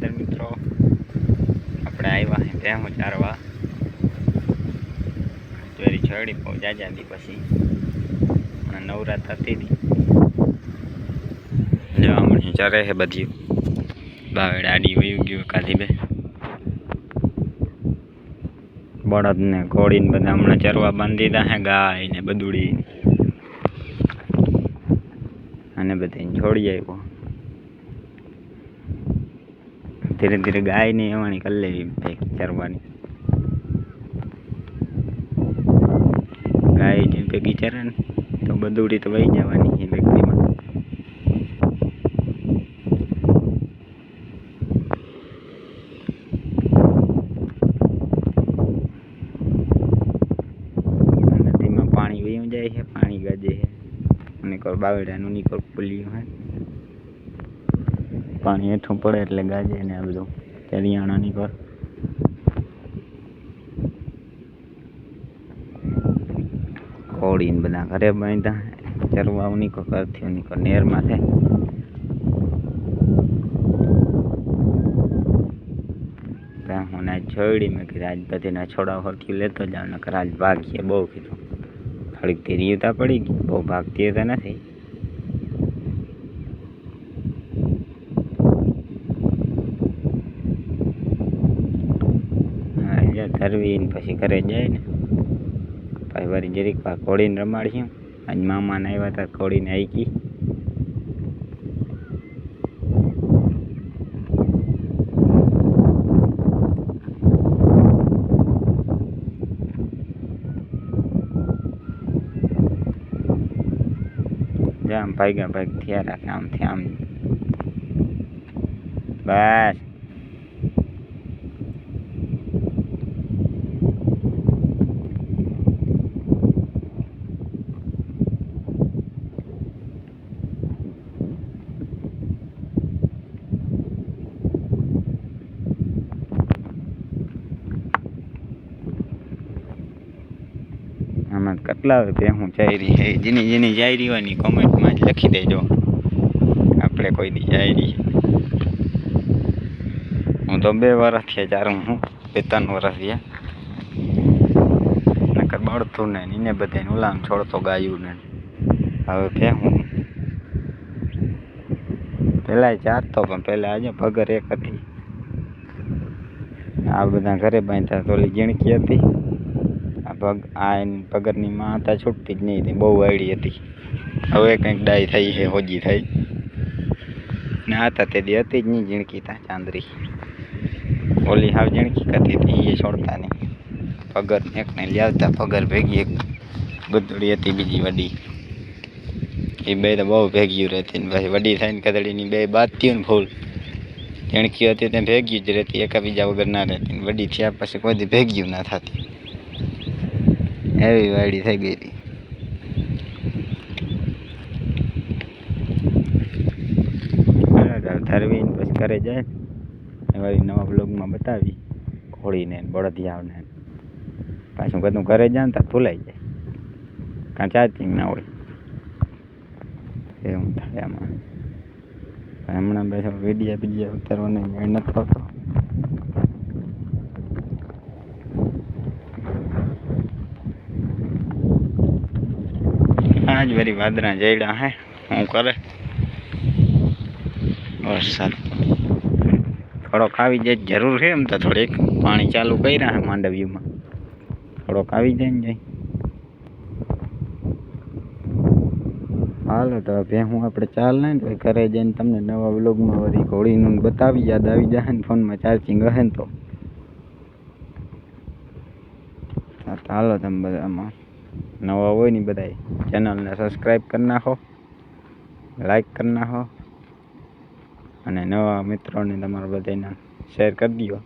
ફાયદર મિત્રો. આપણે આવ્યા હે ભેહું ચારવા. ચોરી છડી પો જાજા દી પછી. અને નવરાત હતી દી લેવા મળી ચારે હે બધી. બાવે આડી વયું ગયું કાલી બે. બળદને ઘોડીને બધા હમણાં ચરવા બાંધી દીધા હે, ગાય ને બદુડી અને બધી છોડી આવ્યો ધીરે ધીરે ગાયની એવાણી કરી લેવી ભાઈ ચરવાની. ગાય જે ભેગી ચરે ને તો બધુડી તો વહી જવાની એ વ્યક્તિમાં. નદીમાં પાણી વયું જાય છે, પાણી ગાજે છે. અને કોર બાવડાનું નીકોર પુલિયું હે પાણી હેઠું પડે એટલે ગાજે ને આ બધું તેલિયાણા નીકોર કોળી ને બધા ઘરે બાંધ્યા ચરવા નીકો કરથી નીકો નેર માથે હું ને છોડી મેં કીધું આજ બધીના છોડા હોરથી લેતો જાવ નકર આજ ભાગીએ બહુ કીધું થોડીક ધીરીતા પડી ગઈ બહુ ભાગતી તો નથી હા એટલે ધરવી ને પછી ઘરે જાય ને પછી વળી જરીક વાર ઘોડીને રમાડ્યું આજ મામાને આવ્યા હતા ઘોડીને આઈકી જામ ભાગ્યા ભાગ થયા રાખે આમથી આમ બસ. આમાં કેટલા ભેહું ચાયરી છે જેની જેની ચાયરી હોયની કોમેન્ટમાં જ લખી દેજો. આપણે કોઈ દી ચાયરી હું તો બે વર્ષ થયા ચારું હું બે ત્રણ વર્ષ થયા નકર બળતું ને એને બધે ઉલામ છોડતો ગાયું ને. હવે ભેહું. પેલા ચારતો, પણ પેલા આજે ભગર એક હતી. આ બધા ઘરે બાંધતા તો ઓલી જીણકી હતી. પગ, આ એની પગરની માં હતા છૂટતી જ નહીં હતી, બહુ વાયડી હતી. હવે કંઈક ડાય થઈ છે, હોજી થઈ. ને હતા તે દી હતી જ નહીં ઝીણકી તા, ચાંદરી. ઓલી હાવ ઝીણકી કરતી હતી એ છોડતા નહીં. પગર એકને લાવતા પગર ભેગી એક ગદડી હતી બીજી વડી. એ બે તો બહુ ભેગી રહેતી ને પછી વડી થઈને કદડીની બે બાતી ને ફૂલ. ઝીણકી હતી તે ભેગી જ રહેતી, એકાબીજા વગર ના રહેતી વડી થયા પછી કોઈ ભેગ્યું ભેગી ના થતી. એવી વાડી થઈ ગઈ હતી. ધરવી પછી ઘરે જાય ને. વળી નવા બ્લોગમાં બતાવી. ખોળીને બળદિયાવને પાછું કદું ઘરે જાય ને ત્યાં ભૂલાઈ જાય. કાં ચાર્જિંગ ના હોય. એવું થાય આમાં. હમણાં બેસો વિડીયા બીડિયા ઉતારવાનો મેળ નથી આવતો આજ વરી વાદરા જઈડા હે. હું કરે? વરસાદ. થોડોક આવી જાય જરૂર છે એમ તો થોડીક. પાણી ચાલુ કર્યા હે માંડવીમાં. થોડોક આવી જાય ને જાય. હાલો તો ભેહું આપણે ચાલ ને તો ઘરે જઈને તમને નવા વ્લોગમાં વળી ઘોડીનું બતાવી યાદ આવી જાય ને ફોનમાં ચાર્જિંગ હશે ને તો. હા હાલો તમે બધા આમાં નવા હોય ને બધાય. ચેનલને સબસ્ક્રાઈબ કરી નાખો લાઈક કરી નાખો, અને નવા મિત્રોને તમારા બધાને શેર કરી દો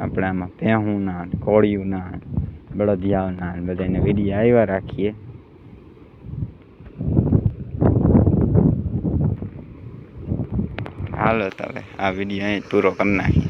આપણે આમાં ભેહુંના કોળિયુંના બળદિયાઓના બધાને વીડિયો આવ્યા રાખીએ. હાલો તમે આ વીડિયો અહીં પૂરો કરી નાખીએ.